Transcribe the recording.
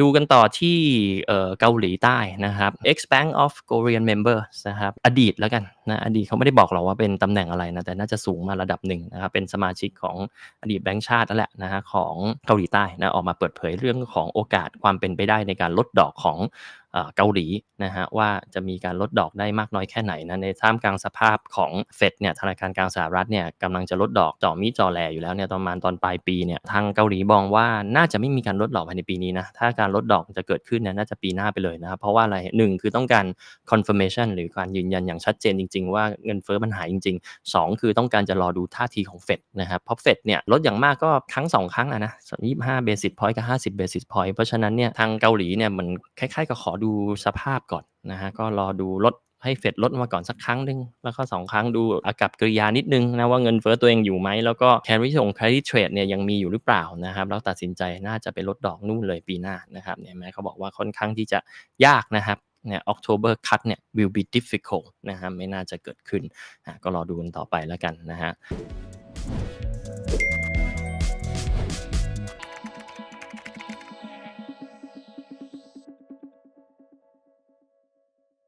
ดูกันต่อที่เอ่อเกาหลีใต้นะครับ X Bank of Korean Members นะครับอดีตแล้วกันนะอดีตเขาไม่ได้บอกหรอกว่าเป็นตำแหน่งอะไรนะแต่น่าจะสูงมาระดับหนึ่งนะครับเป็นสมาชิกของอดีตแบงก์ชาตินั่นแหละนะฮะของเกาหลีใต้นะออกมาเปิดเผยเรื่องของโอกาสความเป็นไปได้ในการลดดอกของ เกาหลีนะฮะว่าจะมีการลดดอกได้มากน้อยแค่ไหนนะในท่ามกลางสภาพของเฟดเนี่ยธนาคารกลางสหรัฐเนี่ยกำลังจะลดดอกจ่อมีจ่อแลอยู่แล้วเนี่ยประมาณตอนปลายปีเนี่ยทางเกาหลีมองว่าน่าจะไม่มีการลดดอกภายในปีนี้นะถ้าการลดดอกจะเกิดขึ้นเนี่ยน่าจะปีหน้าไปเลยนะครับเพราะว่าอะไรหนึ่งคือต้องการ confirmation หรือการยืนยันอย่างชัดเจนจริง ๆ ว่าเงินเฟ้อมันหายจริงๆสองคือต้องการจะรอดูท่าทีของเฟดนะครับเพราะเฟดเนี่ยลดอย่างมากก็ครั้งสองครั้งอะนะยี่ห้าเบสิสพอยต์กับห้าสิบเบสิสพอยต์เพราะฉะนั้นเนี่ยทางเกาหลีเนี่ยมันคล้ายๆกับขอดูสภาพก่อนนะฮะก็รอดูลดให้เฟดลดมาก่อนสักครั้งหนึ่งแล้วก็สองครั้งดูอากับกริยานิดนึงนะว่าเงินเฟ้อตัวเองอยู่ไหม แล้วก็ carry ส่ง carry trade เนี่ยยังมีอยู่หรือเปล่านะครับ แล้วตัดสินใจน่าจะไปลดดอกนู่นเลยปีหน้านะครับเนี่ยแม้เขาบอกว่าค่อนข้างที่จะยากนะครับเนี่ย October cut เนี่ย will be difficult นะครับไม่น่าจะเกิดขึ้นก็รอดูกันต่อไปแล้วกันนะฮะ